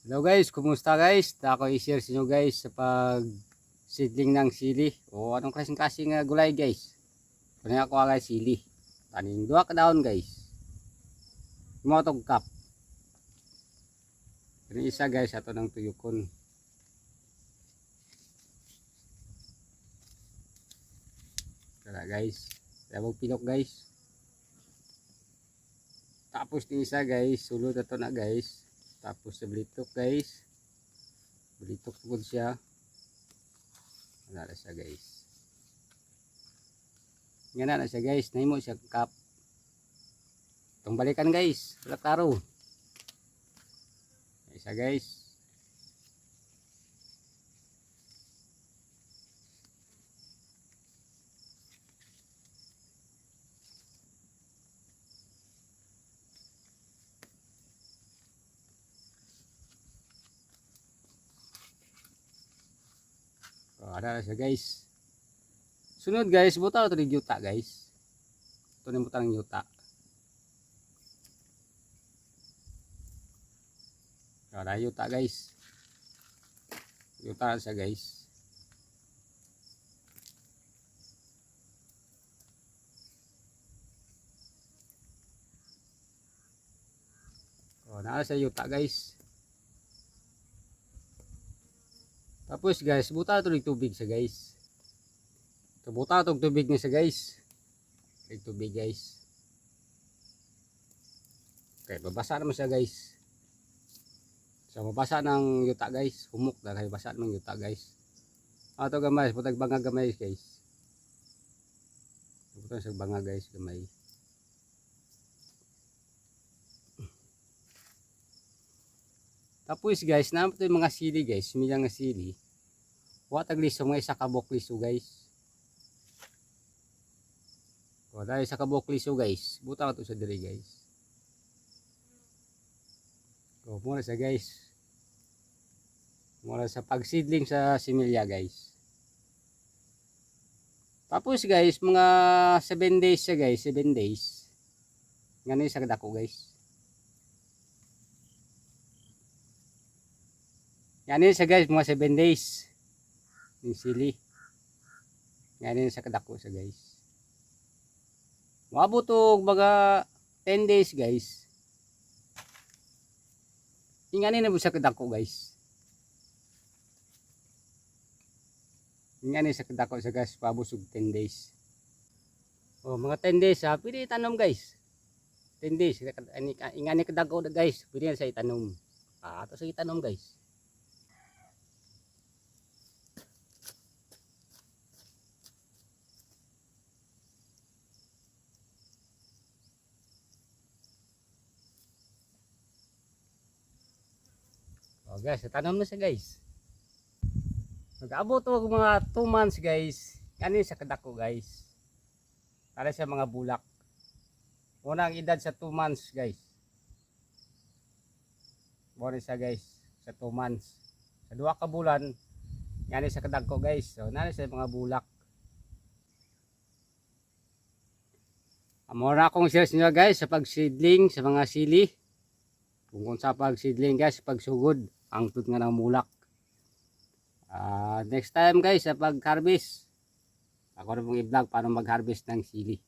Hello guys, kumusta guys? Ako i-share sa inyo guys sa pag seedling ng sili o anong klaseng klaseng uh, gulay guys. Kung ako guys sili. Taning duha ka daon guys. Mo tong cup. Kani isa guys ato ng tuyukon. Kaya guys, labog pinok guys. Tapos ni isa guys, sulod ato na guys. Tapos sa blitok guys. Blitok po siya. Wala na siya guys. Nga na siya guys. Nahimo siya kap. Itong balikan guys. Wala taro. Isa guys. Ada na siya guys. Sunod guys, buta ito ng yuta guys. Ito na buta ng yuta. Na yuta guys. Yuta siya guys. Oh, na siya yuta guys. Tapos guys, buta ito ng tubig sa guys. So, buta itong tubig niya sa guys. Ng tubig guys. Okay, babasa naman siya guys. So, mabasa ng yuta guys. Humok na kayo basa ng yuta guys. Ato gamay, putag banga gamay guys. Puta sa banga guys, gamay. Tapos guys, naman ito yung mga sili guys, sumila nga sili. Watag liso mga isa kabok liso guys. O dahil sa kabok liso guys, buta ka to sa diri guys. O muna sa guys. Muna sa pagsidling sa similya guys. Tapos guys, mga 7 days siya guys, 7 days. Ngayon sa dako guys. Yan yun siya guys, mga 7 days. Yung sili. Yan yun sa kadako siya guys. Mabot og mga 10 days guys. Inganin na sa kadako guys. Inganin sa kadako sa guys, pabos og 10 days. Oh, mga 10 days ha, pwede itanom guys. 10 days, ingani kadako na guys, pwede na sa itanom. Ah, ito sa itanom guys. Oh guys, tanong na siya guys. Nag-abot og mga 2 months guys. Kani sa kadako guys. Para sa mga bulak. Una ang edad sa 2 months guys. Bore siya guys sa 2 months. Sa duha ka bulan, yani sa kadako guys. So nani sa mga bulak. Amo na akong share sa inyo guys sa pagsidling sa mga sili. Kung sa pagsidling guys, pagsugod ang tut nga ng mulak. Ah, next time guys sa pag-harvest. Ako na pong i-vlog paano mag-harvest ng sili.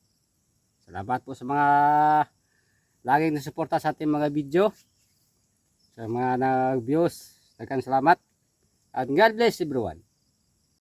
Salamat po sa mga laging nasuporta sa ating mga video. Sa mga nag-views, nagkan salamat. At God bless everyone.